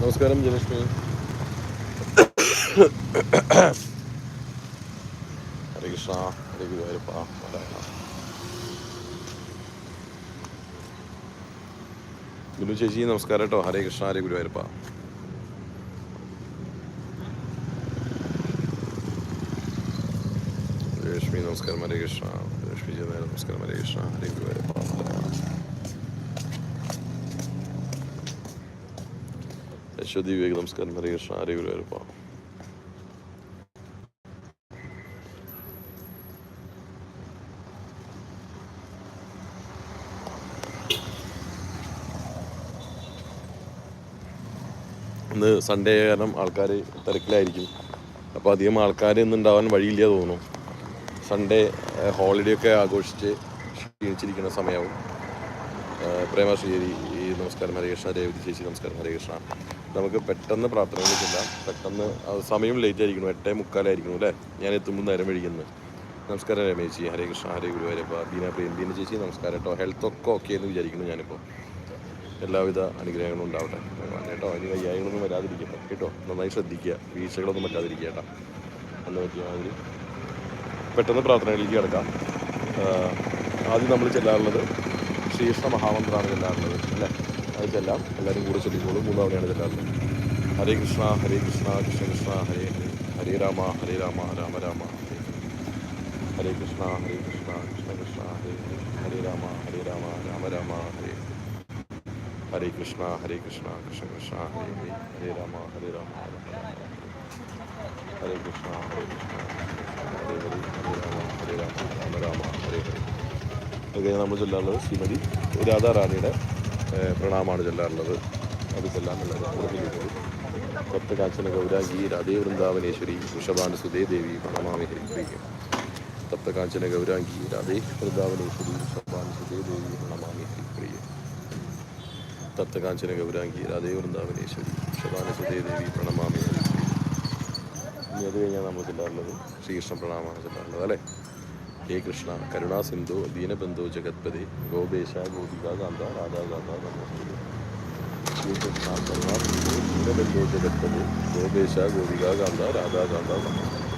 നമസ്കാരം ജലക്ഷ്മി ഹരേ കൃഷ്ണ ഹരേ ഗുരുവായൂരപ്പ ഗുരു ചേച്ചി നമസ്കാരം കേട്ടോ. ഹരേ കൃഷ്ണ ഹരേ ഗുരുവായൂരപ്പ. ലക്ഷ്മി നമസ്കാരം. ഹരേ കൃഷ്ണ. ലക്ഷ്മി ചേതന നമസ്കാരം. ഹരേ കൃഷ്ണ ഹരേ ഗുരുവായൂരപ്പ. നാരായണ അശ്വതി വിവേക് നമസ്കാരം ഹരേ കൃഷ്ണ ഹരേ ഇന്ന് സൺഡേ കാരണം ആൾക്കാർ തിരക്കിലായിരിക്കും. അപ്പോൾ അധികം ആൾക്കാർ ഇന്ന് ഉണ്ടാവാൻ വഴിയില്ല തോന്നുന്നു. സൺഡേ ഹോളിഡേ ഒക്കെ ആഘോഷിച്ച് ക്ഷീണിച്ചിരിക്കുന്ന സമയവും. പ്രേമ ഈ നമസ്കാരം ഹരേ കൃഷ്ണ രേവതി ചേച്ചി നമസ്കാരം ഹരേ കൃഷ്ണ. നമുക്ക് പെട്ടെന്ന് പ്രാർത്ഥനകൾ ചെല്ലാം പെട്ടെന്ന് സമയം ലേറ്റ് ആയിരിക്കണം എട്ടേ മുക്കാലായിരിക്കണം അല്ലേ? ഞാൻ എത്തുമ്പോൾ നേരം വഴിക്കുന്നത് നമസ്കാരം രമേശ്. ഹരേ കൃഷ്ണ ഹരേ ഗുരുവായൂരപ്പ ബീന പ്രിയം ബീന ചേച്ചി നമസ്കാരം കേട്ടോ. ഹെൽത്ത് ഒക്കെ ഓക്കെ എന്ന് വിചാരിക്കുന്നു ഞാനിപ്പോൾ എല്ലാവിധ അനുഗ്രഹങ്ങളും ഉണ്ടാവട്ടെ. കേട്ടോ അതിന് വയ്യായങ്ങളൊന്നും വരാതിരിക്കട്ടെ. കേട്ടോ നന്നായി ശ്രദ്ധിക്കുക. വീഴ്ചകളൊന്നും പറ്റാതിരിക്കുക കേട്ടോ. അന്ന് പറ്റിയ മാതിരി പെട്ടെന്ന് പ്രാർത്ഥനകളിലേക്ക് കിടക്കാം. ആദ്യം നമ്മൾ ചെല്ലാറുള്ളത് ശ്രീകൃഷ്ണ മഹാമന്ത്രമാണ് ചെല്ലാറുള്ളത് അല്ലേ? അത് ചെല്ലാം എല്ലാവരും കൂടെ ചൊല്ലിക്കോളും. മൂന്നാവണയാണ് ചെല്ലാറുള്ളത് ഹരേ കൃഷ്ണ ഹരേ കൃഷ്ണ കൃഷ്ണ കൃഷ്ണ ഹരേ ഹരേ. ഹരേ രാമ ഹരേ രാമ രാമ രാമ ഹരേ ഹരേ. കൃഷ്ണ ഹരേ കൃഷ്ണ കൃഷ്ണ കൃഷ്ണ ഹരേ ഹരേ. ഹരേ രാമ ഹരേ രാമ രാമ രാമ ഹരേ ഹരേ. കൃഷ്ണ ഹരേ കൃഷ്ണ കൃഷ്ണ കൃഷ്ണ ഹരേ ഹരേ. ഹരേ രാമ ഹരേ രാമ ഹരേ കൃഷ്ണ ഹരേ കൃഷ്ണ ഹരേ ഹരേ. ഹരേ രാമ ഹരേ രാമ രാമ രാമ ഹരേ ഹരേ. അത് കഴിഞ്ഞ് നമ്മൾ ചൊല്ലാറുള്ളത് ശ്രീമതി രാധാറാണിയുടെ പ്രണാമമാണ് ചൊല്ലാറുള്ളത്. അത് എല്ലാവരും ഭക്ത കാഞ്ചന ഗൗരാംഗി രാധേ വൃന്ദാവനേശ്വരി വൃഷഭാന സുധേ ദേവി പ്രണമാമി ഹരിപ്രിയം സപ്ത കാഞ്ചന ഗൗരാംഗി രാധേ വൃന്ദാവനേശ്വരി വൃഷഭാന സുധേ ദേവി പ്രണമാമി ഹരിപ്രിയം സപ്ത കാഞ്ചന ഗൗരാംഗി രാധേ വൃന്ദാവനേശ്വരി വൃഷഭാന സുധേ ദേവി പ്രണമാമി ഹരിപ്രിയം ഇനി അത് കഴിഞ്ഞാൽ നമ്മൾ ചെല്ലാറുള്ളത്. ശ്രീകൃഷ്ണ പ്രണാമമാണ് ചെല്ലാറുള്ളത് അല്ലേ? ഹേ കൃഷ്ണ കരുണാസിന്ധു ദീനബന്ധു ജഗത്പതി ഗോപേശ ഗോപികാകാന്ത രാധാകാന്ത നമോസ്തുതേ ഹേ കൃഷ്ണ കരുണാ സിന്ധു ദീനബന്ധു ജഗത്പതി ഗോപേശ ഗോപികാകാന്ത രാധാകാന്ത നമോസ്തുതേ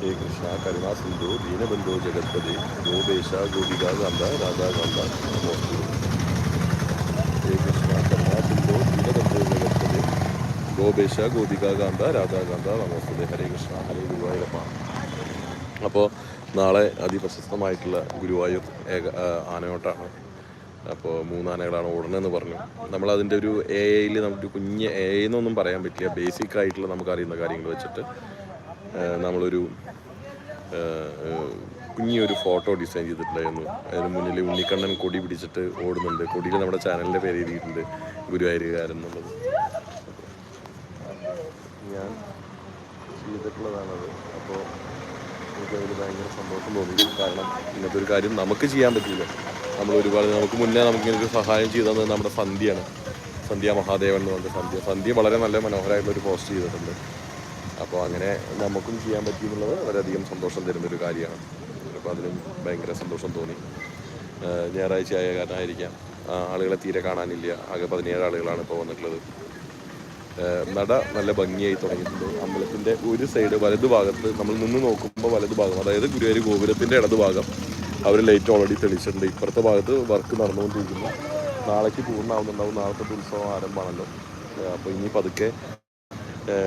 ഹേ കൃഷ്ണ കരുണാസിന്ധു ദീനബന്ധു ജഗത്പതി ഗോപേശ ഗോപികാകാന്ത രാധാകാന്ത നമോസ്തുതേ ഹേ കൃഷ്ണ കരുണാ സിന്ധു ദീനബന്ധു ജഗത്പതി ഗോപേശ ഗോപികാകാന്ത രാധാകാന്ത നമോസ്തുതേ ഹരേ കൃഷ്ണ. ഹരേ ഗുരുവായൂരപ്പ. അപ്പോൾ നാളെ അതിപ്രശസ്തമായിട്ടുള്ള ഗുരുവായൂർ ഏക ആനയോട്ടാണ്. അപ്പോൾ മൂന്നാനകളാണ് ഓടണമെന്ന് പറഞ്ഞു. നമ്മൾ അതിന്റെ ഒരു എ ഐയിൽ നമുക്ക് കുഞ്ഞ് എ ഐ എന്നൊന്നും പറയാൻ പറ്റില്ല. ബേസിക് ആയിട്ടുള്ള നമുക്ക് അറിയുന്ന കാര്യങ്ങൾ വെച്ചിട്ട് നമ്മളൊരു കുഞ്ഞിയൊരു ഫോട്ടോ ഡിസൈൻ ചെയ്തിട്ടുണ്ടായിരുന്നു. അതിന് മുന്നിൽ ഉണ്ണിക്കണ്ണൻ കൊടി പിടിച്ചിട്ട് ഓടുന്നുണ്ട്. കൊടിയിൽ നമ്മുടെ ചാനലിന്റെ പേര് എഴുതിയിട്ടുണ്ട് ഗുരുവായൂരുകാരൻ എന്നുള്ളത് ഞാൻ ചെയ്തിട്ടുള്ളതാണത്. അപ്പോൾ എനിക്കതിൽ ഭയങ്കര സന്തോഷം തോന്നി കാരണം ഇങ്ങനത്തെ ഒരു കാര്യം നമുക്ക് ചെയ്യാൻ പറ്റില്ല നമ്മൾ ഒരുപാട് നമുക്ക് മുന്നേ നമുക്ക് ഇങ്ങനെ ഒരു സഹായം ചെയ്തത് നമ്മുടെ സന്ധ്യയാണ്. സന്ധ്യ മഹാദേവൻ എന്ന് പറഞ്ഞ സന്ധ്യ. സന്ധ്യ വളരെ നല്ല മനോഹരമായിട്ടുള്ള ഒരു പോസ്റ്റ് ചെയ്തിട്ടുണ്ട്. അപ്പോൾ അങ്ങനെ നമുക്കും ചെയ്യാൻ പറ്റി എന്നുള്ളത് വളരെയധികം സന്തോഷം തരുന്നൊരു കാര്യമാണ്. അപ്പോൾ അതിനും ഭയങ്കര സന്തോഷം തോന്നി. ഞായറാഴ്ച ആയ കാരണമായിരിക്കാം ആളുകളെ തീരെ കാണാനില്ല. ആകെ പതിനേഴ് ആളുകളാണ് ഇപ്പോൾ വന്നിട്ടുള്ളത്. നട നല്ല ഭംഗിയായി തുടങ്ങിയിട്ടുണ്ട്. അമ്പലത്തിന്റെ ഒരു സൈഡ് വലതു ഭാഗത്ത് നമ്മൾ നിന്ന് നോക്കുമ്പോൾ വലതു ഭാഗം അതായത് ഗുരുവായൂർ ഗോപുരത്തിന്റെ ഇടതു ഭാഗം അവർ ലൈറ്റ് ഓൾറെഡി തെളിച്ചിട്ടുണ്ട്. ഇപ്പുറത്തെ ഭാഗത്ത് വർക്ക് നടന്നുകൊണ്ടിരിക്കുന്നു. നാളേക്ക് പൂർണമാവുന്നുണ്ടാവും. നാളത്തെ ഉത്സവം ആരംഭമാണല്ലോ. അപ്പോൾ ഇനി പതുക്കെ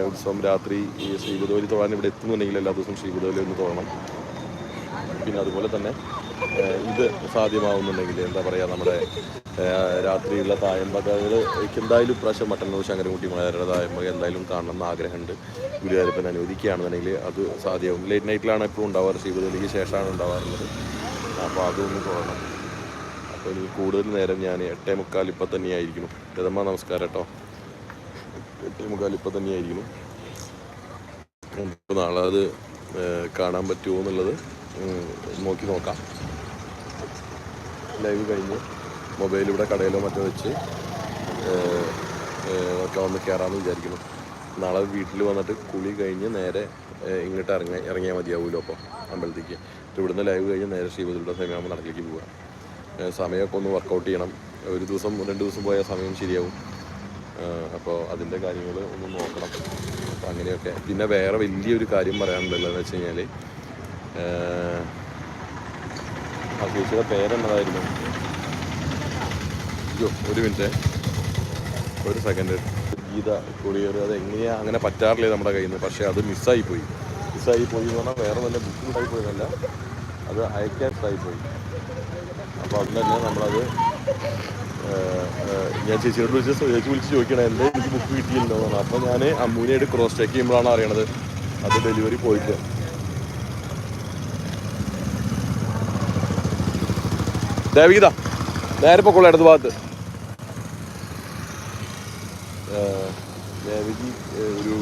ഉത്സവം രാത്രി ഈ ശ്രീകുതോലി തൊഴാൻ ഇവിടെ എത്തുന്നുണ്ടെങ്കിൽ എല്ലാ ദിവസവും ശ്രീകുതോലി ഒന്ന് തൊഴണം. പിന്നെ അതുപോലെ തന്നെ ഇത് സാധ്യമാവുന്നുണ്ടെങ്കിൽ എന്താ പറയുക നമ്മുടെ രാത്രിയുള്ള തായമ്പകൾക്ക് എന്തായാലും പ്രാവശ്യം മട്ടന്നൂർ ശങ്കരൻകുട്ടി മാരുടെ തായമ്പക എന്തായാലും കാണണം എന്ന് ആഗ്രഹമുണ്ട്. ഗുരുവായൂരപ്പൻ അനുവദിക്കുകയാണെന്നുണ്ടെങ്കിൽ അത് സാധ്യമാവും. ലേറ്റ് നൈറ്റിലാണ് എപ്പോഴും ഉണ്ടാവാറ് ശ്രീപതിക്ക് ശേഷമാണ് ഉണ്ടാവാറുള്ളത്. അപ്പോൾ അതൊന്ന് തുടരണം അപ്പോൾ ഇനി കൂടുതൽ നേരം ഞാൻ എട്ടേ മുക്കാൽ ഇപ്പം തന്നെയായിരിക്കുന്നു. രഥമ്മ നമസ്കാരം കേട്ടോ. എട്ടേ മുക്കാൽ ഇപ്പം തന്നെയായിരിക്കുന്നു. നമുക്ക് നാളെ അത് കാണാൻ പറ്റുമോ എന്നുള്ളത് നോക്കി നോക്കാം. ലൈവ് കഴിഞ്ഞ് മൊബൈൽ ഇവിടെ കടയിലോ മറ്റോ വെച്ച് ഒക്കെ വന്ന് കയറാമെന്ന് വിചാരിക്കുന്നു. നാളെ വീട്ടിൽ വന്നിട്ട് കുളി കഴിഞ്ഞ് നേരെ ഇങ്ങോട്ട് ഇറങ്ങി ഇറങ്ങിയാൽ മതിയാവുമല്ലോ അപ്പോൾ അമ്പലത്തേക്ക്. ഇവിടുന്ന് ലൈവ് കഴിഞ്ഞ് നേരെ ശ്രീപതിയുടെ സമയമാകുമ്പോൾ നടക്കിലേക്ക് പോവാം. ഏഹ്, സമയമൊക്കെ ഒന്ന് വർക്കൗട്ട് ചെയ്യണം. ഒരു ദിവസം രണ്ട് ദിവസം പോയാൽ സമയം ശരിയാവും. അപ്പോൾ അതിന്റെ കാര്യങ്ങൾ ഒന്ന് നോക്കണം. അപ്പോൾ അങ്ങനെയൊക്കെ. പിന്നെ വേറെ വലിയൊരു കാര്യം പറയാനുണ്ടല്ലോ എന്ന് വെച്ച് കഴിഞ്ഞാൽ ആ ചേച്ചിയുടെ പേരെന്നതായിരുന്നു. അയ്യോ ഒരു മിനിറ്റ്. ഒരു സെക്കൻഡ് ഗീത കൊറിയർ അത് എങ്ങനെയാ അങ്ങനെ പറ്റാറില്ല നമ്മുടെ കയ്യിൽ നിന്ന് പക്ഷേ അത് മിസ്സായി പോയി മിസ്സായി പോയി എന്ന് പറഞ്ഞാൽ വേറെ വല്ല ബുദ്ധിമുട്ടായി പോയതല്ല അത് അയക്കാൻ ഇഷ്ടമായി പോയി അപ്പോൾ അത് തന്നെ നമ്മളത് ഞാൻ ചേച്ചിയോട് വിളിച്ച് ചേച്ചി വിളിച്ച് ചോദിക്കണം എന്റെ എനിക്ക് ബുക്ക് കിട്ടിയില്ലോ അപ്പോൾ ഞാൻ അമ്മൂനായിട്ട് ക്രോസ് ചെക്ക് ചെയ്യുമ്പോഴാണ് അറിയണത്. അത് ഡെലിവറി പോയിട്ട് ദേവികത നേരെ പൊക്കോളൂ ഇടത് ഭാഗത്ത്. ദേവികി ഒരു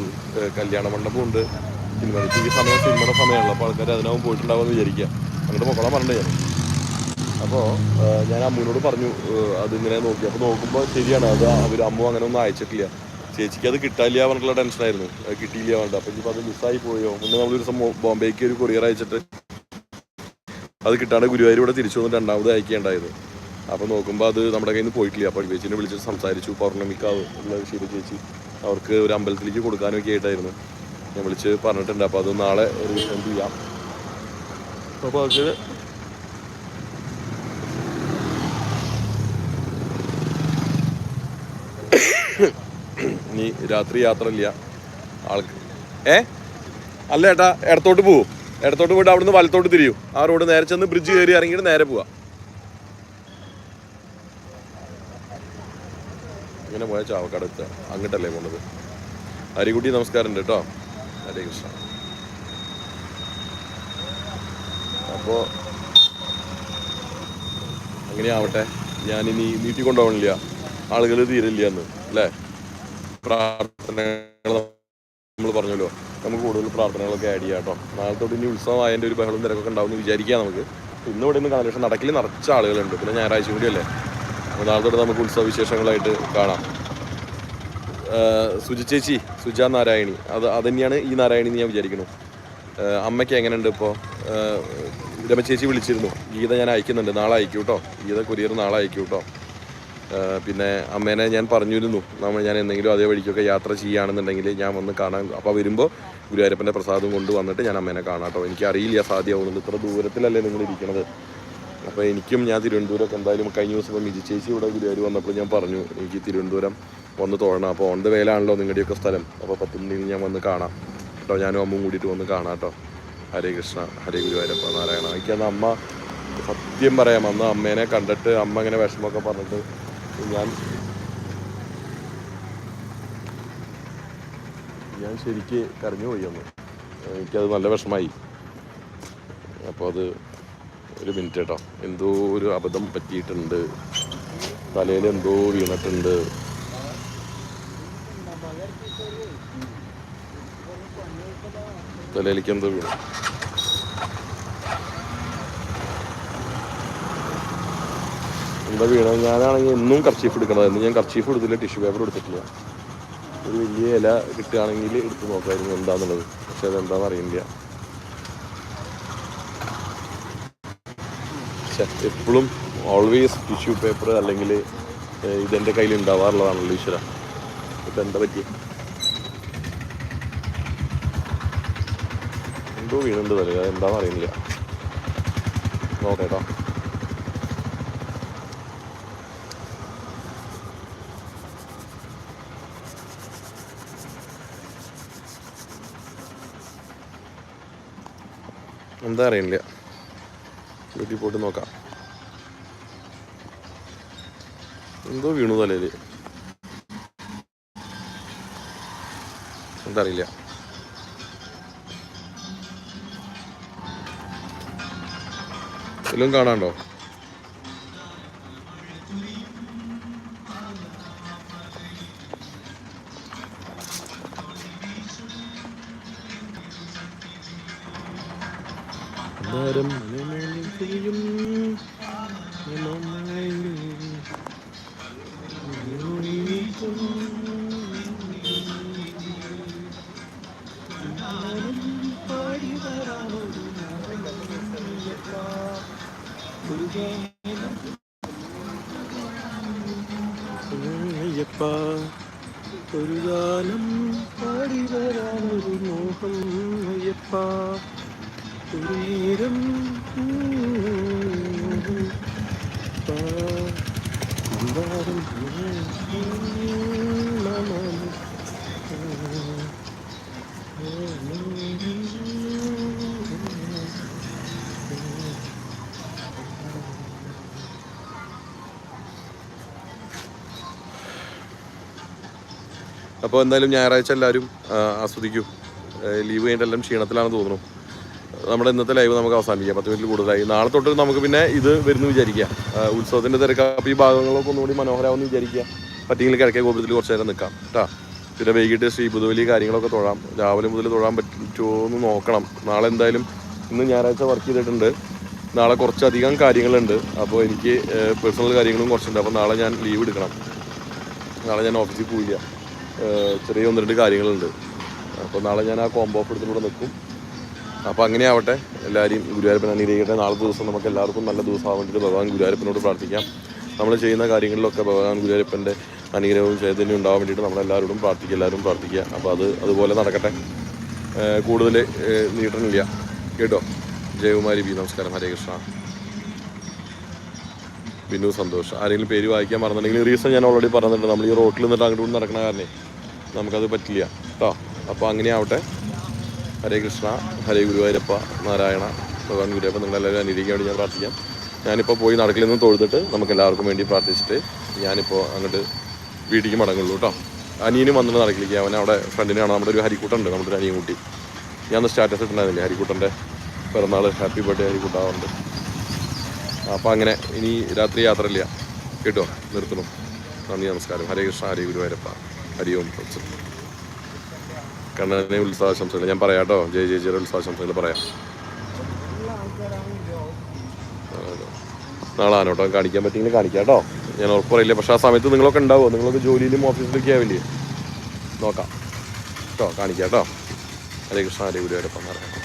കല്യാണ മണ്ഡപമുണ്ട് സിനിമ ഈ സമയം സിനിമയുടെ സമയമാണല്ലോ. അപ്പോൾ ആൾക്കാർ അതിനാവും പോയിട്ടുണ്ടാവുമെന്ന് വിചാരിക്കുക. അങ്ങോട്ട് പൊക്കോളാൻ പറഞ്ഞിട്ട് ഞാൻ. അപ്പോൾ ഞാൻ അമ്മുവിനോട് പറഞ്ഞു അതിങ്ങനെ നോക്കി. അപ്പോൾ നോക്കുമ്പോൾ ശരിയാണ് അത് അവർ അമ്മു അങ്ങനെ ഒന്നും അയച്ചിട്ടില്ല. ചേച്ചിക്ക് അത് കിട്ടാനില്ല പറഞ്ഞിട്ടുള്ള ടെൻഷനായിരുന്നു. കിട്ടിയില്ല വേണ്ട അപ്പോൾ ഇനിയിപ്പോൾ അത് മിസ്സായി പോയോ? മുന്നേ നമ്മളൊരു ദിവസം ബോംബെക്ക് ഒരു കൊറിയർ അയച്ചിട്ട് അത് കിട്ടാണ്ട് ഗുരുവായൂർ ഇവിടെ തിരിച്ചു വന്ന് രണ്ടാമത് അയക്കേണ്ടായത് അപ്പോൾ നോക്കുമ്പോൾ അത് നമ്മുടെ കയ്യിൽ നിന്ന് പോയിട്ടില്ല. അപ്പോൾ ചേച്ചിനെ വിളിച്ച് സംസാരിച്ചു. പൗർണമിക്കാവ് ഉള്ള ശരി ചേച്ചി. അവർക്ക് ഒരു അമ്പലത്തിലേക്ക് കൊടുക്കാനൊക്കെ ആയിട്ടായിരുന്നു. ഞാൻ വിളിച്ച് പറഞ്ഞിട്ടുണ്ട്. അപ്പോൾ അത് നാളെ റീസെൻഡ് ചെയ്യാം. അപ്പോൾ അവർക്ക് ഇനി രാത്രി യാത്ര ഇല്ല. ആൾക്ക് ഏ? അല്ല ഏട്ടാ ഇടത്തോട്ട് പോവും? ഇടത്തോട്ട് പോയിട്ട് അവിടുന്ന് വലത്തോട്ട് തിരിയും. ആ റോഡ് നേരെ ചെന്ന് ബ്രിഡ്ജ് കയറി ഇറങ്ങിയിട്ട് നേരെ പോവാ. ഇങ്ങനെ പോയാൽ ചാവക്കാട് എത്തുക. അങ്ങോട്ടല്ലേ പോണത്? ഹരികുട്ടി നമസ്കാരം ഉണ്ട് കേട്ടോ. ഹരേ കൃഷ്ണ. അപ്പോൾ അങ്ങനെയാവട്ടെ. ഞാനിനി നീട്ടി കൊണ്ടുപോകണില്ല. ആളുകൾ തീരില്ല എന്ന് അല്ലേ? പ്രാർത്ഥനകൾ നമ്മൾ പറഞ്ഞല്ലോ. നമുക്ക് കൂടുതൽ പ്രാർത്ഥനകളൊക്കെ ആഡ് ചെയ്യാം കേട്ടോ നാളെ തൊട്ട് ഇനി ഉത്സവമായതിന്റെ ഒരു ബഹളം തിരക്കൊക്കെ ഉണ്ടാവും എന്ന് വിചാരിക്കാം നമുക്ക്. ഇന്ന് ഇവിടെ നിന്ന് കാണാം നടക്കിൽ നിറച്ച ആളുകളുണ്ട്. പിന്നെ ഞായറാഴ്ച കൂടിയല്ലേ അപ്പോൾ നാളെ തൊട്ട് നമുക്ക് ഉത്സവ വിശേഷങ്ങളായിട്ട് കാണാം. ഏഹ് സുജി ചേച്ചി സുജ നാരായണി. അത് അതന്നെയാണ് ഈ നാരായണി എന്ന് ഞാൻ വിചാരിക്കുന്നു. അമ്മയ്ക്ക് എങ്ങനെയുണ്ട് ഇപ്പോൾ രമ ചേച്ചി വിളിച്ചിരുന്നു. ഗീത ഞാൻ അയക്കുന്നുണ്ട്. നാളെ അയക്കൂട്ടോ ഗീത കൊറിയർ നാളെ അയക്കൂ കേട്ടോ ഏഹ് പിന്നെ അമ്മേനെ ഞാൻ പറഞ്ഞിരുന്നു. നമ്മൾ ഞാൻ എന്തെങ്കിലും അതേ വഴിക്കൊക്കെ യാത്ര ചെയ്യുകയാണെന്നുണ്ടെങ്കിൽ ഞാൻ വന്ന് കാണാൻ അപ്പോൾ വരുമ്പോൾ ഗുരുവായൂരപ്പന്റെ പ്രസാദം കൊണ്ട് വന്നിട്ട് ഞാൻ അമ്മേനെ കാണാട്ടോ അറിയില്ല സാധ്യമാവുന്നുണ്ട് ഇത്ര ദൂരത്തിലല്ലേ നിങ്ങൾ ഇരിക്കണത്? അപ്പോൾ എനിക്കും ഞാൻ തിരുവനന്തപുരമൊക്കെ എന്തായാലും കഴിഞ്ഞ ദിവസം ഇപ്പം മിജി ചേച്ചി ഇവിടെ ഗുരുവായൂർ വന്നപ്പോൾ ഞാൻ പറഞ്ഞു എനിക്ക് തിരുവനന്തപുരം വന്ന് തോഴണം. അപ്പോൾ ദ വേലാണല്ലോ നിങ്ങളുടെയൊക്കെ സ്ഥലം. അപ്പോൾ പത്തുമണിയിൽ ഞാൻ വന്ന് കാണാം. കേട്ടോ ഞാനും അമ്മും കൂടിയിട്ട് വന്ന് കാണാം കേട്ടോ. ഹരേ കൃഷ്ണ ഹരേ ഗുരുവായൂരപ്പ നാരായണ. എനിക്കന്ന് അമ്മ സത്യം പറയാം അന്ന് അമ്മേനെ കണ്ടിട്ട് അമ്മ ഇങ്ങനെ വിഷമമൊക്കെ പറഞ്ഞിട്ട് ഞാൻ ഞാൻ ശരിക്ക് കരഞ്ഞു പോയി അന്ന്. എനിക്കത് നല്ല വിഷമായി. അപ്പോൾ അത് ഒരു മിനിറ്റ് കേട്ടോ. എന്തോ ഒരു അബദ്ധം പറ്റിയിട്ടുണ്ട്. തലയിൽ എന്തോ വീണിട്ടുണ്ട്. തലയിലേക്ക് എന്തോ വീണു. എന്താ വീണത്? ഞാനാണെങ്കിൽ എന്നും കർച്ചീഫ് എടുക്കണത് എന്ന് ഞാൻ കർച്ചീഫ് എടുത്തില്ല ടിഷ്യൂ പേപ്പർ എടുത്തിട്ടില്ല. ഒരു വലിയ ഇല കിട്ടുകയാണെങ്കിൽ എടുത്ത് നോക്കായിരുന്നു എന്താന്നുള്ളത്. പക്ഷെ അതെന്താണെന്ന് അറിയില്ല. എപ്പോഴും ഓൾവേസ് ടിഷ്യൂ പേപ്പർ അല്ലെങ്കിൽ ഇതെന്റെ കയ്യിൽ ഉണ്ടാവാറുള്ളതാണല്ലോ ഈശ്വര. ഇപ്പം എന്താ പറ്റി എന്തോ വീണുണ്ട് തലേ അത് എന്താണെന്ന് അറിയില്ല നോക്കേട്ടോ എന്താ അറിയില്ല. വീട്ടിൽ പോയിട്ട് നോക്കാം. എന്തോ വീണു തലയിൽ എന്താ അറിയില്ല. ഇതിലും കാണാണ്ടോ? മനമേലിയും അയ്യപ്പ ഒരു ഗാനം പാടി വരാനൊരു മോഹം അയ്യപ്പ അപ്പോൾ എന്തായാലും ഞായറാഴ്ച എല്ലാവരും ആസ്വദിക്കൂ. ലീവ് കഴിഞ്ഞിട്ടെല്ലാം ക്ഷീണത്തിലാണെന്ന് തോന്നുന്നു. നമ്മുടെ ഇന്നത്തെ ലൈവ് നമുക്ക് അവസാനിപ്പിക്കാം. പത്ത് മിനിറ്റ് കൂടുതലായി. നാളെ തൊട്ട് നമുക്ക് പിന്നെ ഇത് വരുന്നു വിചാരിക്കാം ഉത്സവത്തിന്റെ ഉത്സവത്തിന്റെ തിരക്ക് അപ്പോൾ ഈ ഭാഗങ്ങളൊക്കെ ഒന്നുകൂടി മനോഹരമാണെന്ന് വിചാരിക്കുക. പറ്റിയെങ്കിൽ കിഴക്കേ ഗോപുരത്തിൽ കുറച്ച് നേരം നിൽക്കാം. കേട്ടോ പിന്നെ വൈകിട്ട് ശ്രീ പുതുവലി കാര്യങ്ങളൊക്കെ തൊഴാം. രാവിലെ മുതൽ തൊഴാൻ പറ്റുമോ എന്ന് നോക്കണം. നാളെ എന്തായാലും ഇന്ന് ഞായറാഴ്ച വർക്ക് ചെയ്തിട്ടുണ്ട്. നാളെ കുറച്ചധികം കാര്യങ്ങളുണ്ട്. അപ്പോൾ എനിക്ക് പേഴ്സണൽ കാര്യങ്ങളും കുറച്ചുണ്ട്. അപ്പോൾ നാളെ ഞാൻ ലീവ് എടുക്കണം. നാളെ ഞാൻ ഓഫീസിൽ പോയില്ല ചെറിയ ഒന്ന് രണ്ട് കാര്യങ്ങളുണ്ട്. അപ്പോൾ നാളെ ഞാൻ ആ കോംബോ ഓഫിടത്തിലൂടെ നിൽക്കും. അപ്പോൾ അങ്ങനെ ആവട്ടെ എല്ലാവരെയും ഗുരുവായൂരപ്പൻ അനുഗ്രഹിക്കട്ടെ. നാളെ ദിവസം നമുക്ക് എല്ലാവർക്കും നല്ല ദിവസമാകാൻ വേണ്ടിയിട്ട് ഭഗവാൻ ഗുരുവായൂരപ്പനോട് പ്രാർത്ഥിക്കാം. നമ്മൾ ചെയ്യുന്ന കാര്യങ്ങളിലൊക്കെ ഭഗവാൻ ഗുരുവായൂരപ്പന്റെ അനുഗ്രഹവും ചൈതന്യം ഉണ്ടാവാൻ വേണ്ടിയിട്ട് നമ്മളെല്ലാവരോടും പ്രാർത്ഥിക്കുക എല്ലാവരും പ്രാർത്ഥിക്കുക. അപ്പോൾ അത് അതുപോലെ നടക്കട്ടെ. കൂടുതൽ നീട്ടണില്ല. കേട്ടോ? ജയകുമാരി ബി നമസ്കാരം. ഹരേ കൃഷ്ണ. ബിനു സന്തോഷ്. ആരെങ്കിലും പേര് വായിക്കാൻ മറന്നിട്ടുണ്ടെങ്കിൽ റീസൺ ഞാൻ ഓൾറെഡി പറഞ്ഞിട്ടുണ്ട്. നമ്മൾ ഈ റോട്ടിൽ നിന്നിട്ട് അങ്ങോട്ട് നടക്കണ കാരണേ നമുക്കത് പറ്റില്ല. കേട്ടോ അപ്പോൾ അങ്ങനെ ആവട്ടെ ഹരേ കൃഷ്ണ ഹരേ ഗുരുവായൂരപ്പ നാരായണ ഭഗവാൻ ഗുരുവപ്പ നിങ്ങളെല്ലാവരും അനുകരിക്കാൻ വേണ്ടി ഞാൻ പ്രാർത്ഥിക്കാം. ഞാനിപ്പോൾ പോയി നടക്കിൽ നിന്ന് തൊഴുതിട്ട് നമുക്ക് എല്ലാവർക്കും വേണ്ടി പ്രാർത്ഥിച്ചിട്ട് ഞാനിപ്പോൾ അങ്ങോട്ട് വീട്ടിലേക്ക് മടങ്ങുള്ളൂ കേട്ടോ. അനിയനും വന്നിട്ട് നടക്കിലേക്ക്. അവൻ അവിടെ ഫ്രണ്ടിനാണ് നമ്മുടെ ഒരു ഹരിക്കൂട്ടുണ്ട് നമ്മുടെ ഒരു അനിയൻ കുട്ടി ഞാൻ സ്റ്റാറ്റസ് ഇട്ടുണ്ടായിരുന്നില്ലേ ഹരിക്കൂട്ടന്റെ പിറന്നാൾ ഹാപ്പി ബർത്ത്ഡേ ഹരിക്കൂട്ടാവുണ്ട് അപ്പോൾ അങ്ങനെ ഇനി രാത്രി യാത്രയില്ല. കേട്ടോ? നിർത്തണം. നന്ദി നമസ്കാരം. ഹരേ കൃഷ്ണ ഹരേ ഗുരുവായൂരപ്പ. ഹരി ഓം. കണ്ണനെ ഉത്സവാശംസകൾ ഞാൻ പറയാം കേട്ടോ. ജയ ജയ ജയുടെ ഉത്സവാശംസകൾ പറയാം. നാളെ ആനോട്ടം കാണിക്കാൻ പറ്റിയെങ്കിൽ കാണിക്കാം കേട്ടോ. ഞാൻ ഉറപ്പ് പറയില്ല. പക്ഷേ ആ സമയത്ത് നിങ്ങളൊക്കെ ഉണ്ടാവുമോ? നിങ്ങളൊക്കെ ജോലിയിലും ഓഫീസിലൊക്കെ ആവില്ലേ നോക്കാം. കേട്ടോ കാണിക്കാം കേട്ടോ. ഹരേ കൃഷ്ണ ഹരേ ഗുരുവായൂരപ്പം നാരായണ